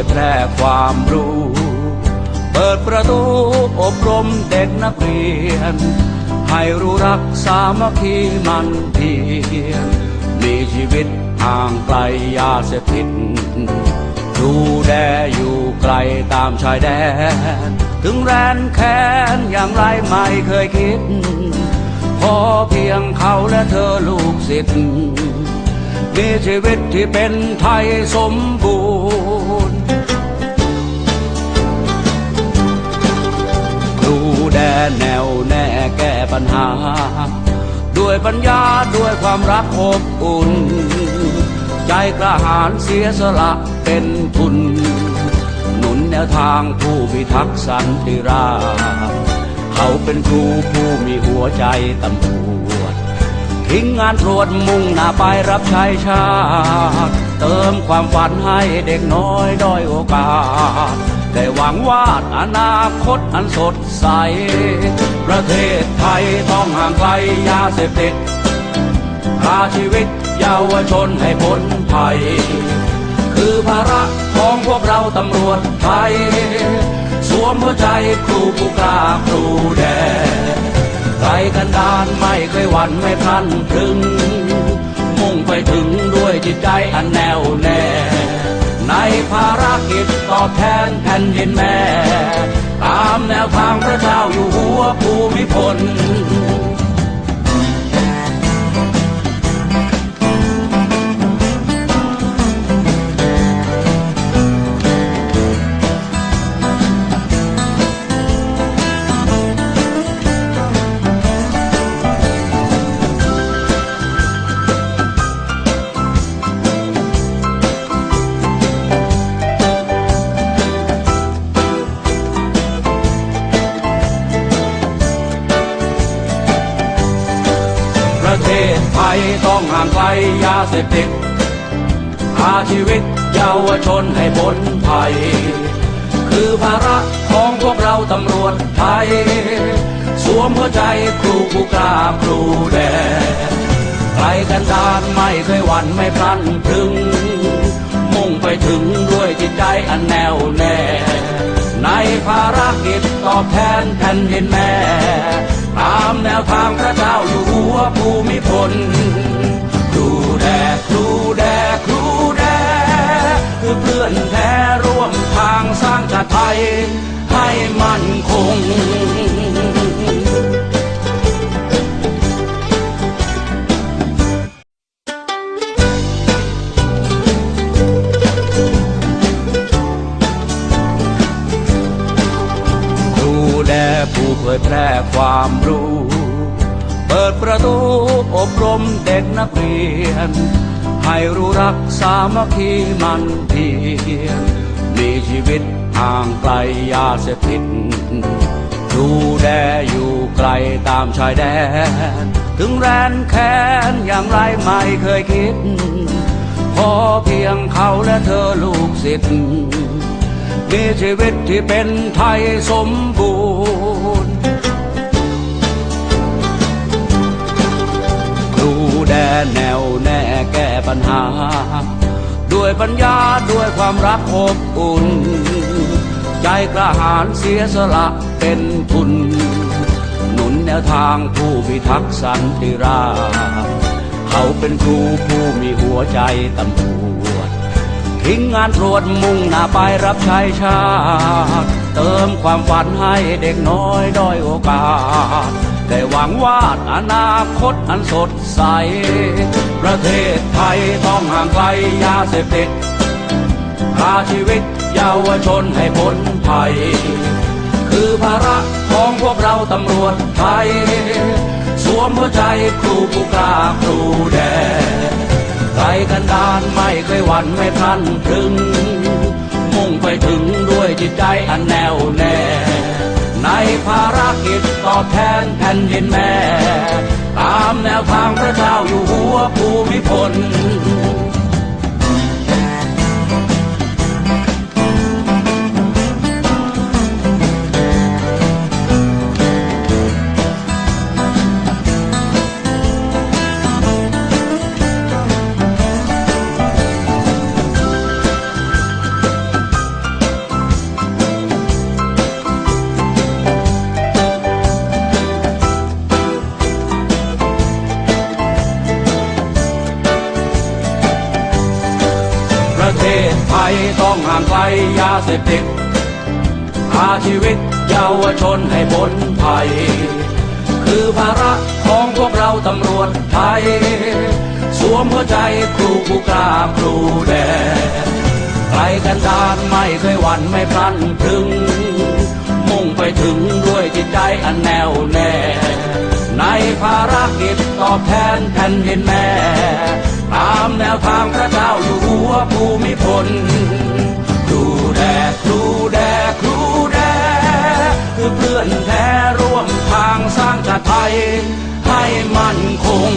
ยแพร่ความรู้ เปิดประตูอบรมเด็กนักเรียน ให้รู้รักสามัคคีมันเพียรมีชีวิตห่างไกลยาเสพติดดูแลอยู่ไกลตามชายแดน ถึงแรนแค้นอย่างไรไม่เคยคิด พอเพียงเขาและเธอลูกศิษย์มีชีวิตที่เป็นไทยสมบูรณ์ แดนแนวแน่แก้ปัญหา ด้วยปัญญาด้วยความรักอบอุ่น ใจกระหายเสียสละเป็นทุน หนุนแนวทางผู้พิทักษ์สันติรา เขาเป็นครูผู้มีหัวใจตำรวจ ทิ้งงานตรวจมุ่งหน้าไปรับใช้ชาติ เติมความฝันให้เด็กน้อยด้อยโอกาส ได้หวังว่าอนาคตอันสดใส ประเทศไทยต้องห่างไกลยาเสพติดพาชีวิตเยาวชนให้พ้นภัย คือภาระของพวกเราตำรวจไทย สวมหัวใจครูผู้กล้าครูแดนไกลกันดานไม่เคยหวั่นไม่พลันพรึง มุ่งไปถึงด้วยจิตใจอันแน่วแน่ ในภารกิจตอบแทนแผ่นดินแม่ ตามแนวทางพระเจ้าอยู่หัวภูมิพล ต้องห่างไกลยาเสพติดพาชีวิตเยาวชนให้พ้นภัย คือภาระของพวกเราตำรวจไทย สวมหัวใจครูผู้กล้าครูแดนไกลกันดานไม่เคยหวั่นไม่พลันพรึง มุ่งไปถึงด้วยจิตใจอันแน่วแน่ ในภารกิจตอบแทนแผ่นดินแม่ ตามแนวทางพระเจ้าอยู่หัวภูมิพล คือเพื่อนแท้ร่วมทางสร้างชาติไทย สามัคคีมันเพียรมีชีวิตห่างไกลยาเสพติดดูแลอยู่ไกลตามชายแดน ถึงแรนแค้นอย่างไรไม่เคยคิด พอเพียงเขาและเธอลูกศิษย์มีชีวิตที่เป็นไทยสมบูรณ์ ครูแดนแญหา ด้วยปัญญาด้วยความรักอบอุ่น ใจกระหายเสียสละเป็นทุน หนุนแนวทางผู้พิทักษ์สันติราเขาเป็นครูผู้มีหัวใจตำรวจ ทิ้งงานตรวจมุ่งหน้าไปรับใช้ชาติ เติมความฝันให้เด็กน้อยด้อยโอกาส ได้หวังว่าอนาคตอันสดใส ประเทศไทยต้องห่างไกลยาเสพติดพาชีวิตเยาวชนให้พ้นภัย คือภาระของพวกเราตำรวจไทย สวมหัวใจครูผู้กล้าครูแดนไกลกันดานไม่เคยหวั่นไม่พลันพรึง มุ่งไปถึงด้วยจิตใจอันแน่วแน่ ภารกิจตอบแทนแผ่นดินแม่ ตามแนวทางพระเจ้าอยู่หัวภูมิพลาเสพติดพาชีวิตเยาวชนให้พ้นภัย คือภาระของพวกเราตำรวจไทย สวมหัวใจครูผู้กล้าครูแดไกลกันดานไม่เคยหวั่นไม่พลันพรึง มุ่งไปถึงด้วยจิตใจอันแน่วแน่ ในภารกิจตอบแทนแผ่นดินแม่ ตามแนวทางพระเจ้าอยู่หัวภูมิพล คือเพื่อนแท้ร่วมทางสร้างชาติไทย ให้มั่นคง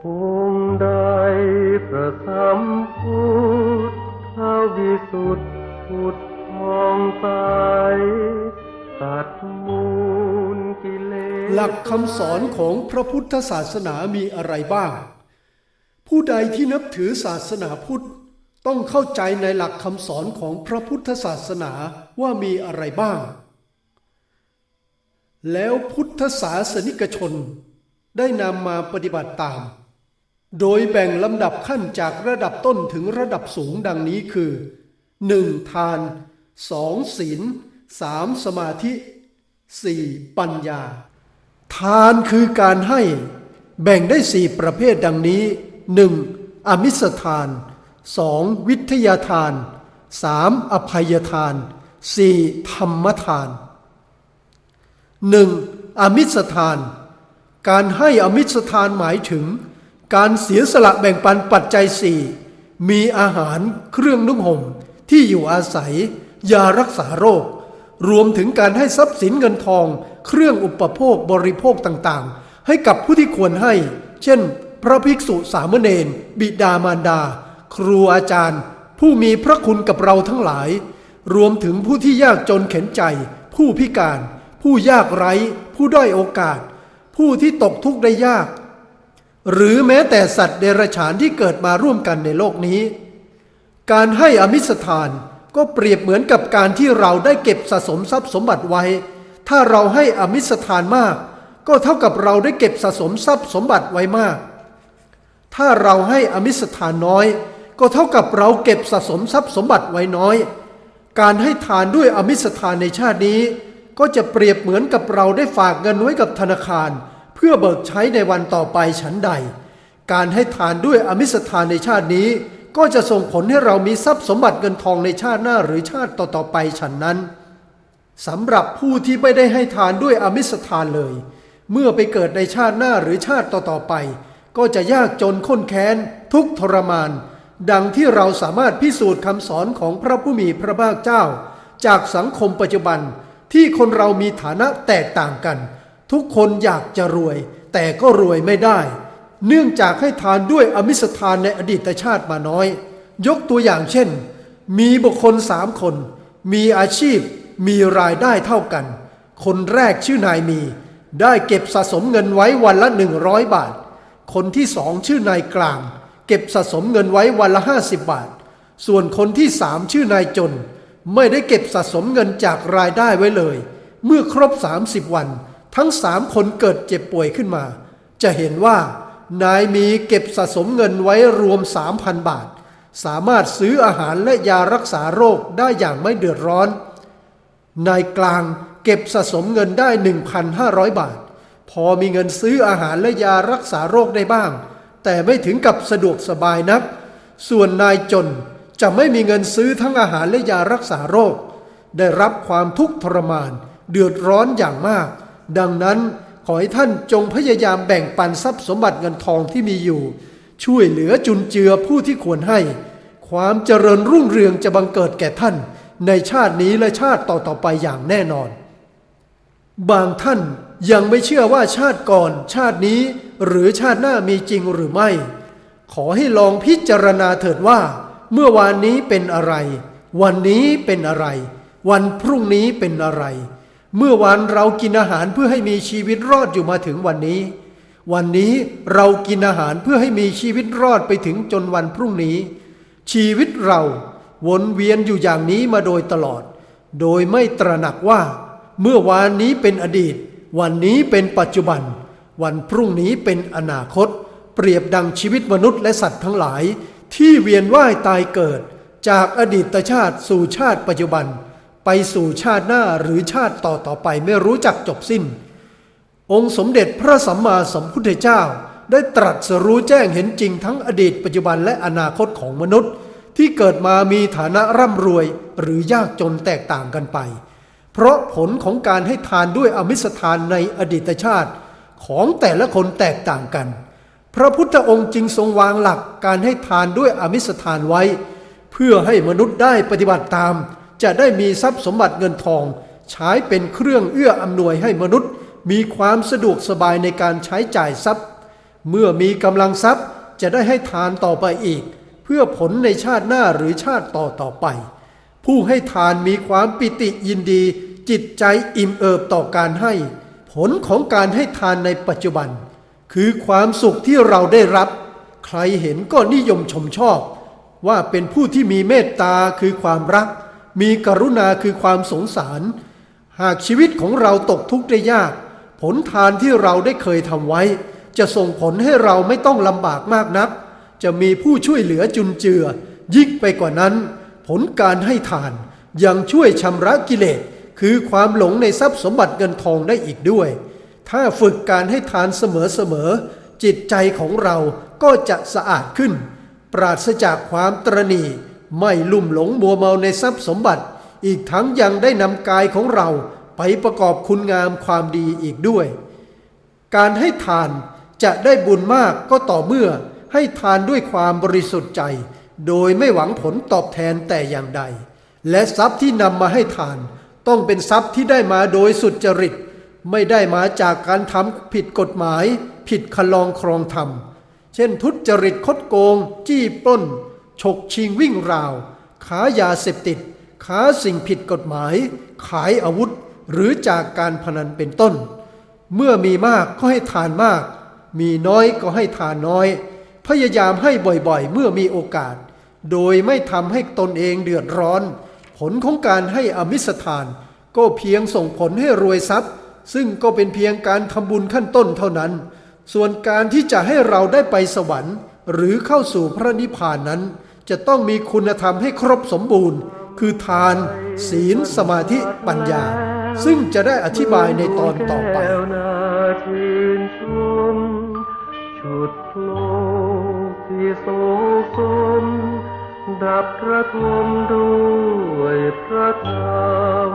ภูมิใดประทับพุทธวิสุทธ พุทธทองใสตัดมูลกิเลสหลักคำสอนของพระพุทธศาสนามีอะไรบ้าง ผู้ใดที่นับถือศาสนาพุทธต้องเข้าใจในหลักคำสอนของพระพุทธศาสนาว่ามีอะไรบ้าง แล้วพุทธศาสนิกชนได้นำมาปฏิบัติตาม โดยแบ่งลำดับขั้นจากระดับต้นถึงระดับสูงดังนี้คือ 1. ทาน 2. ศีล 3. สมาธิ 4. ปัญญา ทานคือการให้แบ่งได้สี่ประเภทดังนี้ 1. อมิสทาน 2. วิทยาทาน 3. อภัยทาน 4. ธรรมทาน 1. อมิสทาน การให้อมิสทานหมายถึง การเสียสละแบ่งปันปัจจัยสี่มีอาหารเครื่องนุ่งห่ม ที่อยู่อาศัย ยารักษาโรค รวมถึงการให้ทรัพย์สินเงินทอง เครื่องอุปโภคบริโภคต่างๆ ให้กับผู้ที่ควรให้ เช่น พระภิกษุสามเณรบิดามารดา ครูอาจารย์ ผู้มีพระคุณกับเราทั้งหลาย รวมถึงผู้ที่ยากจนเข็นใจ ผู้พิการ ผู้ยากไร้ ผู้ด้อยโอกาส ผู้ที่ตกทุกข์ได้ยาก หรือแม้แต่สัตว์เดรัจฉานที่เกิดมาร่วมกันในโลกนี้ การให้อมิสทานก็เปรียบเหมือนกับการที่เราได้เก็บสะสมทรัพย์สมบัติไว้ ถ้าเราให้อมิสทานมาก ก็เท่ากับเราได้เก็บสะสมทรัพย์สมบัติไว้มาก ถ้าเราให้อมิสทานน้อย ก็เท่ากับเราเก็บสะสมทรัพย์สมบัติไว้น้อย การให้ทานด้วยอมิสทานในชาตินี้ ก็จะเปรียบเหมือนกับเราได้ฝากเงินไว้กับธนาคาร เพื่อเบิกใช้ในวันต่อไปฉันใด การให้ทานด้วยอมิสทานในชาตินี้ ก็จะส่งผลให้เรามีทรัพย์สมบัติเงินทองในชาติหน้าหรือชาติต่อๆไปฉันนั้นสำหรับผู้ที่ไม่ได้ให้ทานด้วยอมิสทานเลย เมื่อไปเกิดในชาติหน้าหรือชาติต่อๆไป ก็จะยากจนข้นแค้น ทุกทรมาน ดังที่เราสามารถพิสูจน์คำสอนของพระผู้มีพระภาคเจ้า จากสังคมปัจจุบันที่คนเรามีฐานะแตกต่างกัน ทุกคนอยากจะรวย แต่ก็รวยไม่ได้ เนื่องจากให้ทานด้วยอมิสทานในอดีตชาติมาน้อย ยกตัวอย่างเช่น มีบุคคลสามคน มีอาชีพ มีรายได้เท่ากัน คนแรกชื่อนายมี ได้เก็บสะสมเงินไว้วันละหนึ่งร้อยบาท คนที่สองชื่อนายกลาง เก็บสะสมเงินไว้วันละห้าสิบบาท ส่วนคนที่สามชื่อนายจน ไม่ได้เก็บสะสมเงินจากรายได้ไว้เลย เมื่อครบ 30 วัน ทั้งสามคนเกิดเจ็บป่วยขึ้นมา จะเห็นว่า นายมีเก็บสะสมเงินไว้รวม 3,000 บาท สามารถซื้ออาหารและยารักษาโรคได้อย่างไม่เดือดร้อน นายกลางเก็บสะสมเงินได้ 1,500 บาท พอมีเงินซื้ออาหารและยารักษาโรคได้บ้าง แต่ไม่ถึงกับสะดวกสบายนัก ส่วนนายจนจะไม่มีเงินซื้อทั้งอาหารและยารักษาโรค ได้รับความทุกข์ทรมาน เดือดร้อนอย่างมาก ดังนั้น ขอให้ท่านจงพยายามแบ่งปันทรัพย์สมบัติเงินทองที่มีอยู่ ช่วยเหลือจุนเจือผู้ที่ควรให้ ความเจริญรุ่งเรืองจะบังเกิดแก่ท่าน ในชาตินี้และชาติต่อๆไปอย่างแน่นอน บางท่านยังไม่เชื่อว่าชาติก่อน ชาตินี้หรือชาติหน้ามีจริงหรือไม่ ขอให้ลองพิจารณาเถิดว่า เมื่อวานนี้เป็นอะไร วันนี้เป็นอะไร วันพรุ่งนี้เป็นอะไร เมื่อวานเรากินอาหารเพื่อให้มีชีวิตรอดอยู่มาถึงวันนี้ วันนี้เรากินอาหารเพื่อให้มีชีวิตรอดไปถึงจนวันพรุ่งนี้ ชีวิตเราวนเวียนอยู่อย่างนี้มาโดยตลอด โดยไม่ตระหนักว่า เมื่อวานนี้เป็นอดีต วันนี้เป็นปัจจุบัน วันพรุ่งนี้เป็นอนาคต เปรียบดังชีวิตมนุษย์และสัตว์ทั้งหลาย ที่เวียนว่ายตายเกิด จากอดีตชาติสู่ชาติปัจจุบัน ไปสู่ชาติหน้าหรือชาติต่อต่อไปไม่รู้จักจบสิ้น องค์สมเด็จพระสัมมาสัมพุทธเจ้า ได้ตรัสรู้แจ้งเห็นจริงทั้งอดีตปัจจุบันและอนาคตของมนุษย์ ที่เกิดมามีฐานะร่ำรวยหรือยากจนแตกต่างกันไป เพราะผลของการให้ทานด้วยอมิสทานในอดีตชาติ ของแต่ละคนแตกต่างกัน พระพุทธองค์จึงทรงวางหลักการให้ทานด้วยอมิสทานไว้ เพื่อให้มนุษย์ได้ปฏิบัติตาม จะได้มีทรัพย์สมบัติเงินทอง ใช้เป็นเครื่องเอื้ออำนวยให้มนุษย์ มีความสะดวกสบายในการใช้จ่ายทรัพย์ เมื่อมีกำลังทรัพย์จะได้ให้ทานต่อไปอีก เพื่อผลในชาติหน้าหรือชาติต่อต่อไป ผู้ให้ทานมีความปิติยินดี จิตใจอิ่มเอิบต่อการให้ ผลของการให้ทานในปัจจุบัน คือความสุขที่เราได้รับ ใครเห็นก็นิยมชมชอบ ว่าเป็นผู้ที่มีเมตตาคือความรัก มีกรุณาคือความสงสาร หากชีวิตของเราตกทุกข์ได้ยาก ผลทานที่เราได้เคยทำไว้ จะส่งผลให้เราไม่ต้องลำบากมากนัก จะมีผู้ช่วยเหลือจุนเจือ ยิ่งไปกว่านั้น ผลการให้ทานยังช่วยชำระกิเลสคือความหลงในทรัพย์สมบัติเงินทองได้อีกด้วย ถ้าฝึกการให้ทานเสมอๆจิตใจของเราก็จะสะอาดขึ้น ปราศจากความตรณี ไม่ลุ่มหลงมัวเมาในทรัพย์สมบัติ อีกทั้งยังได้นำกายของเราไปประกอบคุณงามความดีอีกด้วย การให้ทานจะได้บุญมากก็ต่อเมื่อให้ทานด้วยความบริสุทธิ์ใจ โดยไม่หวังผลตอบแทนแต่อย่างใด และทรัพย์ที่นำมาให้ทาน ต้องเป็นทรัพย์ที่ได้มาโดยสุจริต ไม่ได้มาจากการทำผิดกฎหมาย ผิดคลองครองธรรม เช่นทุจริตคดโกง จี้ปล้น ฉกชิงวิ่งราว ขายาเสพติด ค้าสิ่งผิดกฎหมาย ขายอาวุธหรือจากการพนันเป็นต้น เมื่อมีมากก็ให้ทานมาก มีน้อยก็ให้ทานน้อย พยายามให้บ่อยๆ เมื่อมีโอกาส โดยไม่ทำให้ตนเองเดือดร้อน ผลของการให้อมิสทาน ก็เพียงส่งผลให้รวยทรัพย์ ซึ่งก็เป็นเพียงการทำบุญขั้นต้นเท่านั้น ส่วนการที่จะให้เราได้ไปสวรรค์ หรือเข้าสู่พระนิพพานนั้น จะต้องมีคุณธรรมให้ครบสมบูรณ์ คือทาน ศีล สมาธิปัญญา ซึ่งจะได้อธิบายในตอนต่อไปดับกระทมด้วยพระธรรม